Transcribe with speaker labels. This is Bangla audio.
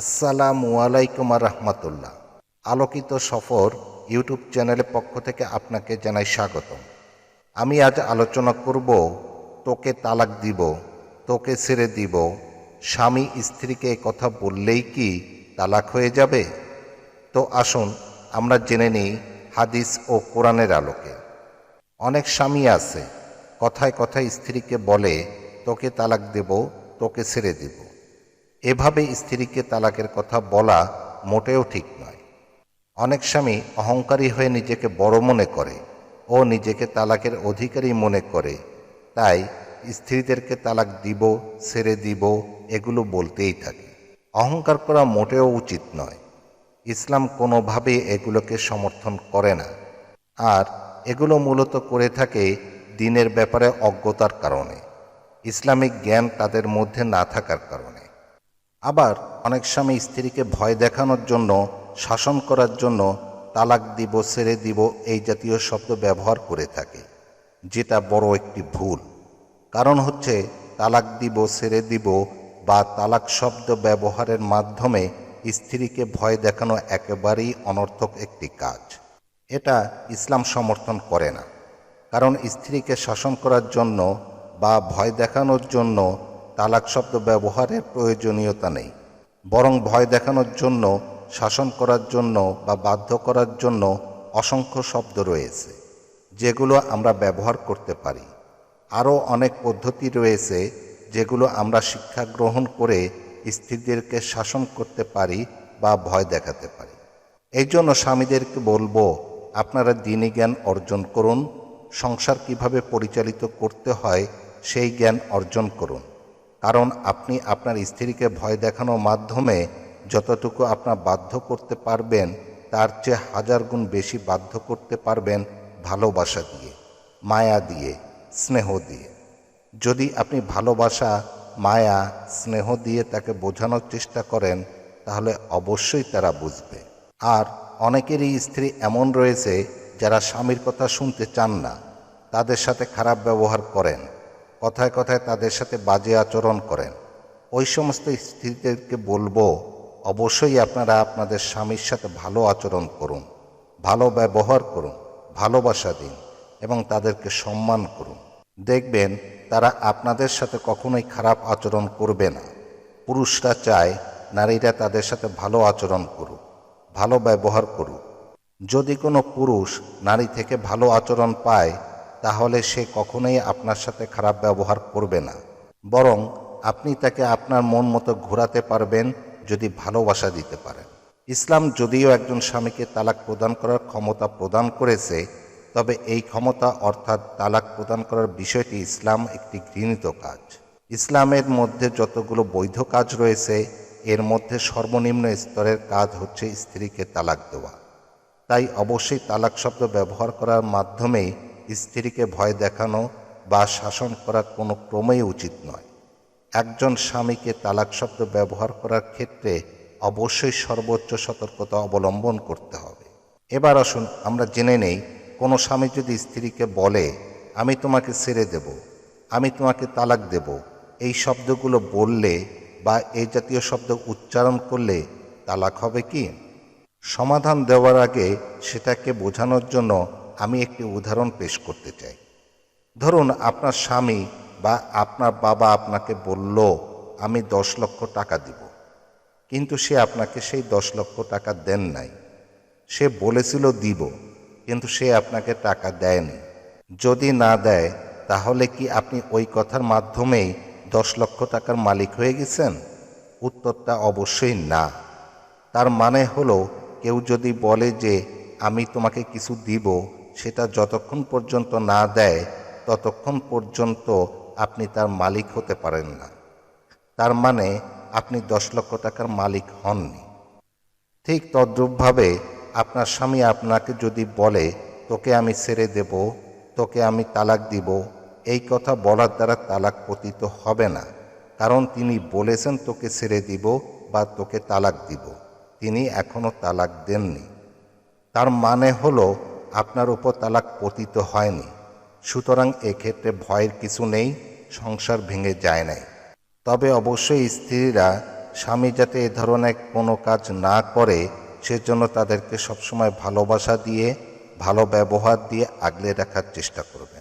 Speaker 1: আসসালামু আলাইকুম রহমতুল্লাহ। আলোকিত সফর ইউটিউব চ্যানেলের পক্ষ থেকে আপনাকে জানাই স্বাগতম। আমি আজ আলোচনা করব, তোকে তালাক দিব, তোকে ছেড়ে দিব, স্বামী স্ত্রীকে কথা বললেই কি তালাক হয়ে যাবে? তো আসুন, আমরা জেনে নিই হাদিস ও কোরআনের আলোকে। অনেক স্বামী আছে, কথায় কথায় স্ত্রীকে বলে, তোকে তালাক দেব, তোকে ছেড়ে দেব। এভাবে স্ত্রীকে তালাকের কথা বলা মোটেও ঠিক নয়। অনেক স্বামী অহংকারী হয়ে নিজেকে বড় মনে করে ও নিজেকে তালাকের অধিকারী মনে করে। তাই স্ত্রীদেরকে তালাক দিব, ছেড়ে দিব, এগুলো বলতেই থাকে। অহংকার করা মোটেও উচিত নয়। ইসলাম কোনোভাবে এগুলোকে সমর্থন করে না। আর এগুলো মূলত করে থাকে দিনের ব্যাপারে অজ্ঞতার কারণে। ইসলামিক জ্ঞান তাদের মধ্যে না থাকার কারণে। আবার অনেক স্বামী স্ত্রীকে ভয় দেখানোর জন্য, শাসন করার জন্য তালাক দিব, ছেড়ে দিব এই জাতীয় শব্দ ব্যবহার করে থাকে, যেটা বড় একটি ভুল। কারণ হচ্ছে তালাক দিব, ছেড়ে দিব বা তালাক শব্দ ব্যবহারের মাধ্যমে স্ত্রীকে ভয় দেখানো একেবারেই অনর্থক একটি কাজ। এটা ইসলাম সমর্থন করে না। কারণ স্ত্রীকে শাসন করার জন্য বা ভয় দেখানোর জন্য তালাক শব্দ ব্যবহারের প্রয়োজনীয়তা নেই। বরং ভয় দেখানোর জন্য, শাসন করার জন্য বা বাধ্য করার জন্য অসংখ্য শব্দ রয়েছে, যেগুলো আমরা ব্যবহার করতে পারি। আরও অনেক পদ্ধতি রয়েছে, যেগুলো আমরা শিক্ষা গ্রহণ করে স্ত্রীদেরকে শাসন করতে পারি বা ভয় দেখাতে পারি। এই জন্য স্বামীদেরকে বলব, আপনারা দিনী জ্ঞান অর্জন করুন, সংসার কীভাবে পরিচালিত করতে হয়, সেই জ্ঞান অর্জন করুন। কারণ আপনি আপনার স্ত্রীকে ভয় দেখানোর মাধ্যমে যতটুকু আপনার বাধ্য করতে পারবেন, তার চেয়ে হাজার গুণ বেশি বাধ্য করতে পারবেন ভালোবাসা দিয়ে, মায়া দিয়ে, স্নেহ দিয়ে। যদি আপনি ভালোবাসা, মায়া, স্নেহ দিয়ে তাকে বোঝানোর চেষ্টা করেন, তাহলে অবশ্যই তারা বুঝবে। আর অনেকেরই স্ত্রী এমন রয়েছে, যারা স্বামীর কথা শুনতে চান না, তাদের সাথে খারাপ ব্যবহার করেন। কথায় কথায় তাদের সাথে বাজে আচরণ করেন। ওই সমস্ত স্ত্রীদেরকে বলব, অবশ্যই আপনারা আপনাদের স্বামীর সাথে ভালো আচরণ করুন, ভালো ব্যবহার করুন, ভালোবাসা দিন এবং তাদেরকে সম্মান করুন। দেখবেন তারা আপনাদের সাথে কখনোই খারাপ আচরণ করবে না। পুরুষরা চায় নারীরা তাদের সাথে ভালো আচরণ করুক, ভালো ব্যবহার করুক। যদি কোনো পুরুষ নারী থেকে ভালো আচরণ পায় তাহলে সে কখনোই আপনার সাথে খারাপ ব্যবহার করবে না। বরং আপনি তাকে আপনার মন মতো ঘোরাতে পারবেন, যদি ভালোবাসা দিতে পারেন। ইসলাম যদিও একজন স্বামীকে তালাক প্রদান করার ক্ষমতা প্রদান করেছে, তবে এই ক্ষমতা অর্থাৎ তালাক প্রদান করার বিষয়টি ইসলাম একটি ঘৃণিত কাজ। ইসলামের মধ্যে যতগুলো বৈধ কাজ রয়েছে, এর মধ্যে সর্বনিম্ন স্তরের কাজ হচ্ছে স্ত্রীকে তালাক দেওয়া। তাই অবশ্যই তালাক শব্দ ব্যবহার করার মাধ্যমেই স্ত্রীকে ভয় দেখানো বা শাসন করা কোনো ক্রমেই উচিত নয়। একজন স্বামীকে তালাক শব্দ ব্যবহার করার ক্ষেত্রে অবশ্যই সর্বোচ্চ সতর্কতা অবলম্বন করতে হবে। এবার আসুন আমরা জেনে নেই, কোনো স্বামী যদি স্ত্রীকে বলে, আমি তোমাকে ছেড়ে দেব, আমি তোমাকে তালাক দেব। এই শব্দগুলো বললে বা এই জাতীয় শব্দ উচ্চারণ করলে তালাক হবে কি? সমাধান দেওয়ার আগে সেটাকে বোঝানোর জন্য আমি একটি উদাহরণ পেশ করতে চাই। ধরুন আপনার স্বামী বা আপনার বাবা আপনাকে বলল, আমি দশ লক্ষ টাকা দিব। কিন্তু সে আপনাকে সেই দশ লক্ষ টাকা দেন নাই। সে বলেছিল, দিব। কিন্তু সে আপনাকে টাকা দেয়নি। যদি না দেয়, তাহলে কি আপনি ওই কথার মাধ্যমেই দশ লক্ষ টাকার মালিক হয়ে গেছেন? উত্তরটা অবশ্যই না। তার মানে হলো, কেউ যদি বলে যে, আমি তোমাকে কিছু দিব সেটা যতক্ষণ পর্যন্ত না দেয়, ততক্ষণ পর্যন্ত আপনি তার মালিক হতে পারেন না। তার মানে আপনি দশ লক্ষ টাকার মালিক হননি। ঠিক তদ্রূপভাবে, আপনার স্বামী আপনাকে যদি বলে, তোকে আমি ছেড়ে দেব, তোকে আমি তালাক দিব, এই কথা বলার দ্বারা তালাক পতিত হবে না। কারণ তিনি বলেছেন, তোকে ছেড়ে দিব বা তোকে তালাক দিব। তিনি এখনও তালাক দেননি। তার মানে হলো আপনার উপর তালাক পতিত হয়নি। সুতরাং এক্ষেত্রে ভয়ের কিছু নেই, সংসার ভেঙে যায় নাই। তবে অবশ্যই স্ত্রীরা স্বামী যাতে এ ধরনের কোনো কাজ না করে, সেজন্য তাদেরকে সবসময় ভালোবাসা দিয়ে, ভালো ব্যবহার দিয়ে আগলে রাখার চেষ্টা করবে।